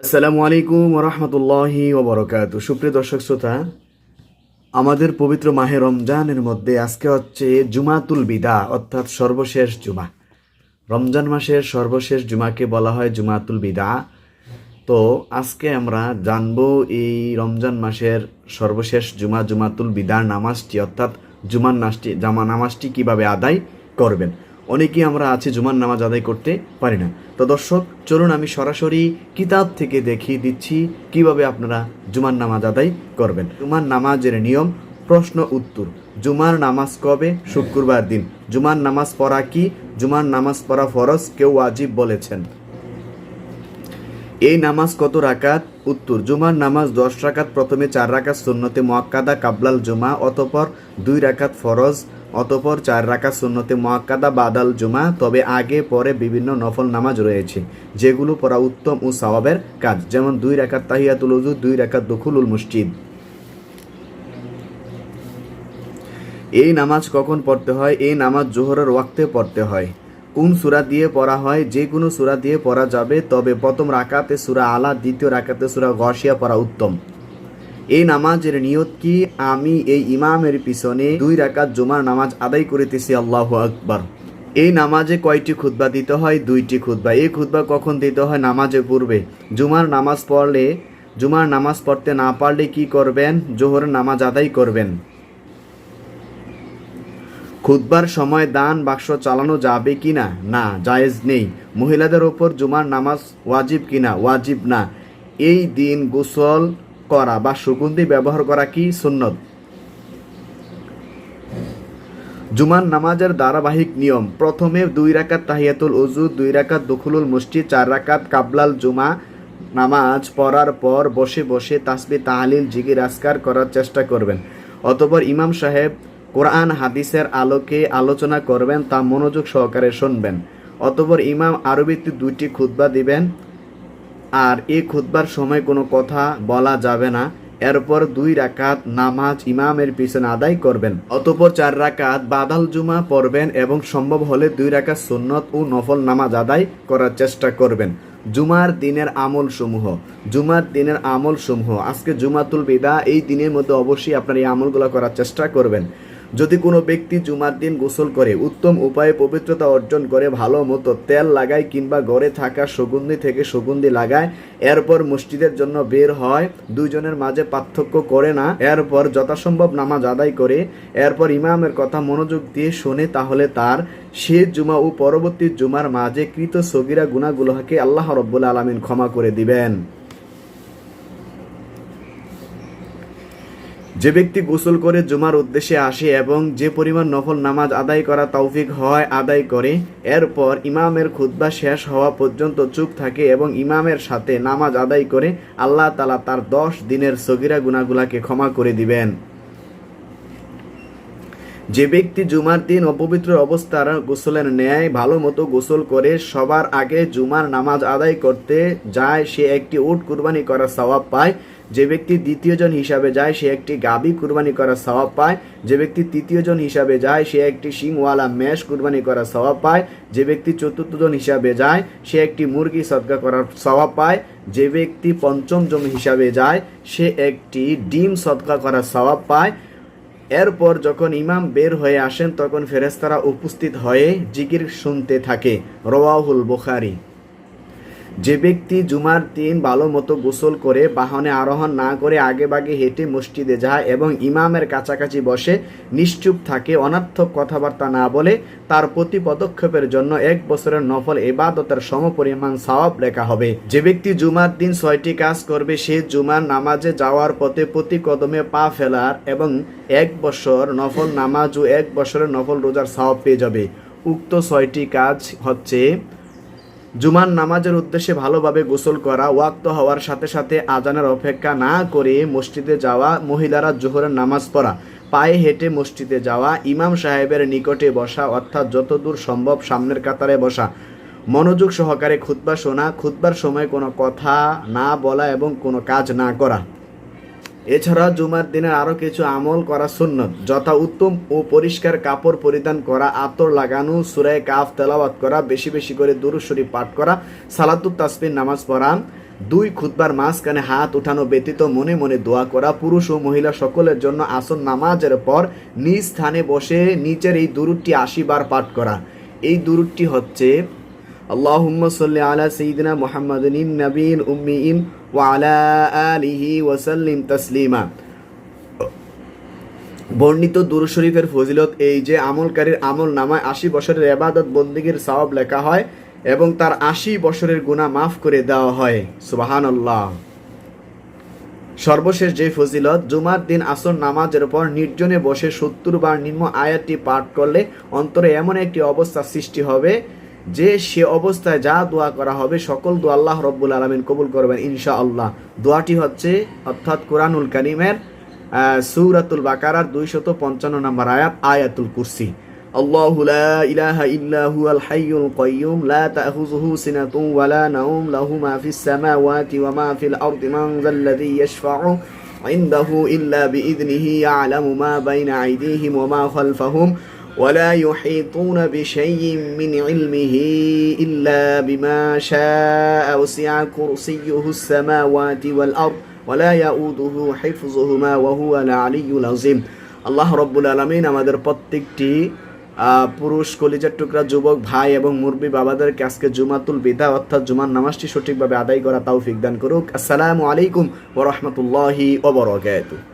আসসালামু আলাইকুম রহমতুল্লাহি ওবরকাত সুপ্রিয় দর্শক শ্রোতা, আমাদের পবিত্র মাহে রমজানের মধ্যে আজকে হচ্ছে জুমাতুল বিদা, অর্থাৎ সর্বশেষ জুমা। রমজান মাসের সর্বশেষ জুমাকে বলা হয় জুমাতুল বিদা। তো আজকে আমরা জানব এই রমজান মাসের সর্বশেষ জুমা, জুমাতুল বিদার নামাজটি, অর্থাৎ জুমার নাসটি জামা নামাজটি কীভাবে আদায় করবেন। অনেকেই আমরা আছি জুমার নামাজ আদায় করতে পারি না। তো দর্শক, চলুন আমি সরাসরি কিতাব থেকে দেখিয়ে দিচ্ছি কীভাবে আপনারা জুমার নামাজ আদায় করবেন। জুমার নামাজের নিয়ম, প্রশ্ন, উত্তর। জুমার নামাজ কবে? শুক্রবার দিন। জুমার নামাজ পড়া কি? জুমার নামাজ পড়া ফরজ? কেউ ওয়াজিব বলেছেন। এই নামাজ কত রাকাত? উত্তর, জুমার নামাজ দশ রাকাত, প্রথমে চার রাকাত সুন্নতে মোয়াক্কাদা, কাবলাল জুমা, অতপর দুই রাকাত ফরজ অতপর চার রাকাত সুন্নতে মোয়াক্কাদা বাদাল জুমা, তবে আগে পরে বিভিন্ন নফল নামাজ রয়েছে, যেগুলো পড়া উত্তম ও সওয়াবের কাজ, যেমন দুই রাকাত তাহিয়াতুল উজু দুই রাকাত দখুলুল মসজিদ। এই নামাজ কখন পড়তে হয়? এই নামাজ জোহরের ওয়াক্তে পড়তে হয়। কোন সুরা দিয়ে পড়া হয়? যে কোনো সুরা দিয়ে পড়া যাবে, তবে প্রথম রাকাতে সুরা আলা, দ্বিতীয় রাকাতে সুরা গসিয়া পড়া উত্তম। এই নামাজের নিয়ত কি? আমি এই ইমামের পিছনে দুই রাকাত জুমার নামাজ আদায় করিতেছি, আল্লাহ আকবার। এই নামাজে কয়টি খুতবা দিতে হয়? দুইটি খুতবা। এই খুতবা কখন দিতে হয়? নামাজে পূর্বে। জুমার নামাজ পড়লে, জুমার নামাজ পড়তে না পারলে কি করবেন? জোহরের নামাজ আদায় করবেন। খুতবার সময় দান বাক্স চালানো যাবে কি না? না, জায়েজ নেই। মহিলাদের ওপর জুমার নামাজ ওয়াজিব কিনা ওয়াজিব না। এই দিন গোসল করা বা সুগন্ধি ব্যবহার করা কি সুন্নত? জুমার নামাজের ধারাবাহিক নিয়ম। প্রথমে দুই রাকাত তাহিয়াতুল উজু দুই রাকাত দখুলুল মসজিদ, চার রাকাত কাবলাল জুমা নামাজ পড়ার পর বসে বসে তাসবি, তাহালিল জিগির আসকার করার চেষ্টা করবেন। অতপর ইমাম সাহেব কোরআন, হাদিসের আলোকে আলোচনা করবেন, তা মনোযোগ সহকারে শুনবেন। অতপর ইমাম আরবিতে দুইটি খুতবা দিবেন। আর এই খুতবার সময় কোনো কথা বলা যাবে না। এরপর দুই রাকাত নামাজ ইমামের পিছনে আদায় করবেন। অতপর চার রাকাত বাদাল জুমা পড়বেন এবং সম্ভব হলে দুই রাকাত সুন্নত ও নফল নামাজ আদায় করার চেষ্টা করবেন। জুমার দিনের আমল সমূহ জুমার দিনের আমল সমূহ আজকে জুমাতুল বিদা এই দিনের মধ্যে অবশ্যই আপনার এই আমলগুলো করার চেষ্টা করবেন। যদি কোনো ব্যক্তি জুমার দিন গোসল করে, উত্তম উপায়ে পবিত্রতা অর্জন করে, ভালো মতো তেল লাগায় কিংবা ঘরে থাকা সুগন্ধি থেকে সুগন্ধি লাগায়, এরপর মসজিদের জন্য বের হয়, দুইজনের মাঝে পার্থক্য করে না, এরপর যথাসম্ভব নামাজ আদায় করে, এরপর ইমামের কথা মনোযোগ দিয়ে শোনে, তাহলে তার সে জুমা ও পরবর্তী জুমার মাঝে কৃত সগিরা গুণাগুলোকে আল্লাহ রব্বুল আলমিন ক্ষমা করে দিবেন। যে ব্যক্তি গোসল করে জুমার উদ্দেশ্যে আসে এবং যে পরিমাণ নফল নামাজ আদায় করা তৌফিক হয় আদায় করে, এরপর ইমামের খুদ্া শেষ হওয়া পর্যন্ত চুপ থাকে এবং ইমামের সাথে নামাজ আদায় করে আল্লাহ তালা তার দশ দিনের সগিরা গুণাগুলাকে ক্ষমা করে দিবেন। যে ব্যক্তি জুমার দিন অপবিত্র অবস্থার গোসলের ন্যায় ভালো মতো গোসল করে সবার আগে জুমার নামাজ আদায় করতে যায়, সে একটি উট কুরবানি করার স্বভাব পায়। যে ব্যক্তি দ্বিতীয়জন হিসাবে যায়, সে একটি গাবি কুরবানি করার স্বভাব পায়। যে ব্যক্তি তৃতীয়জন হিসাবে যায়, সে একটি শিংওয়ালা মেষ কুরবানি করার সওয়াব পায়। যে ব্যক্তি চতুর্থজন হিসাবে যায়, সে একটি মুরগি সদকা করার স্বভাব পায়। যে ব্যক্তি পঞ্চম জন হিসাবে যায়, সে একটি ডিম সদকা করার স্বভাব পায়। এরপর যখন ইমাম বের হয়ে আসেন, তখন ফেরেস্তারা উপস্থিত হয়ে জিকির শুনতে থাকে। রওয়াহুল বুখারি। যে ব্যক্তি জুমার দিন ভালো মতো গোসল করে বাহনে আরোহণ না করে আগে বাগে হেঁটে মসজিদে যায় এবং ইমামের কাছাকাছি বসে নিশ্চুপ থাকে, অনার্থক কথাবার্তা না বলে তার প্রতি পদক্ষেপের জন্য এক বছরের নফল এবাদতের সমপরিমাণ সওয়াব লেখা হবে। যে ব্যক্তি জুমার দিন ছয়টি কাজ করবে, সে জুমার নামাজে যাওয়ার পথে প্রতি কদমে পা ফেলার এবং এক বছর নফল নামাজ ও এক বছরের নফল রোজার সওয়াব পেয়ে যাবে। উক্ত ছয়টি কাজ হচ্ছে জুমার নামাজের উদ্দেশ্যে ভালোভাবে গোসল করা, ওয়াক্ত হওয়ার সাথে সাথে আজানের অপেক্ষা না করে মসজিদে যাওয়া, মহিলারা জোহরের নামাজ পড়া, পায়ে হেঁটে মসজিদে যাওয়া, ইমাম সাহেবের নিকটে বসা, অর্থাৎ যতদূর সম্ভব সামনের কাতারে বসা। মনোযোগ সহকারে খুতবা শোনা, খুতবার সময় কোনো কথা না বলা এবং কোনো কাজ না করা। এছাড়া জুমার দিনের আরও কিছু আমল করা সুন্নত, যথা উত্তম ও পরিষ্কার কাপড় পরিধান করা, আতর লাগানো, সুরায় কাফ তেলাওয়াত করা, বেশি বেশি করে দুরু শরীফ পাঠ করা, সালাতুত তাসবির নামাজ পড়া, দুই খুতবার মাঝখানে হাত উঠানো ব্যতীত মনে মনে দোয়া করা, পুরুষ ও মহিলা সকলের জন্য আসন নামাজের পর নিজ স্থানে বসে নিচের এই দুরুদটি আশি বার পাঠ করা। এই দুরুদটি হচ্ছে আলা সাইয়্যিদিনা মুহাম্মাদিন নবীন উম্মিইন ওয়া আলা আলিহি ওয়া সাল্লিম তাসলিমা। বর্ণিত দুরু শরীফের ফজিলত এই যে, আমলকারীর আমল নামায় আশি বছরের এবাদত বন্দিগির সওয়াব লেখা হয় এবং তার আশি বছরের গুণা মাফ করে দেওয়া হয়। সুবাহান সর্বশেষ যে ফজিলত, জুমার দিন আসর নামাজের পর নির্জনে বসে সত্তর বার নিম্ন আয়াতটি পাঠ করলে অন্তরে এমন একটি অবস্থা সৃষ্টি হবে যে সে অবস্থায় যা দোয়া করা হবে সকল দোয়া আল্লাহ রব্বুল আলমিন কবুল করবেন ইনশা আল্লাহ দোয়াটি হচ্ছে অর্থাৎ কোরআনুল কারিমের সুরাতুল বাকারার দুইশত পঞ্চান্ন নম্বর আয়াত আয়াতুল কুরসি الله لا إله إلا هو الحي القيوم لا تأخذه سنة ولا نوم له ما في السماوات وما في الأرض من ذا الذي يشفع عنده إلا بإذنه يعلم ما بين أيديهم وما خلفهم ولا يحيطون بشيء من علمه إلا بما شاء وسع كرسيه السماوات والأرض ولا يؤوده حفظهما وهو العلي العظيم আল্লাহ রব্বুল আলমিন আমাদের প্রত্যেকটি আহ, পুরুষ কলিজার টুকরা যুবক ভাই এবং মুরবি বাবাদেরকে আজকে জুমাতুল বিদা অর্থাৎ জুমার নামাজটি সঠিকভাবে আদায় করা তৌফিক দান করুক আসসালামু আলাইকুম ওরহমতুল্লাহি ওবরাকাতুহু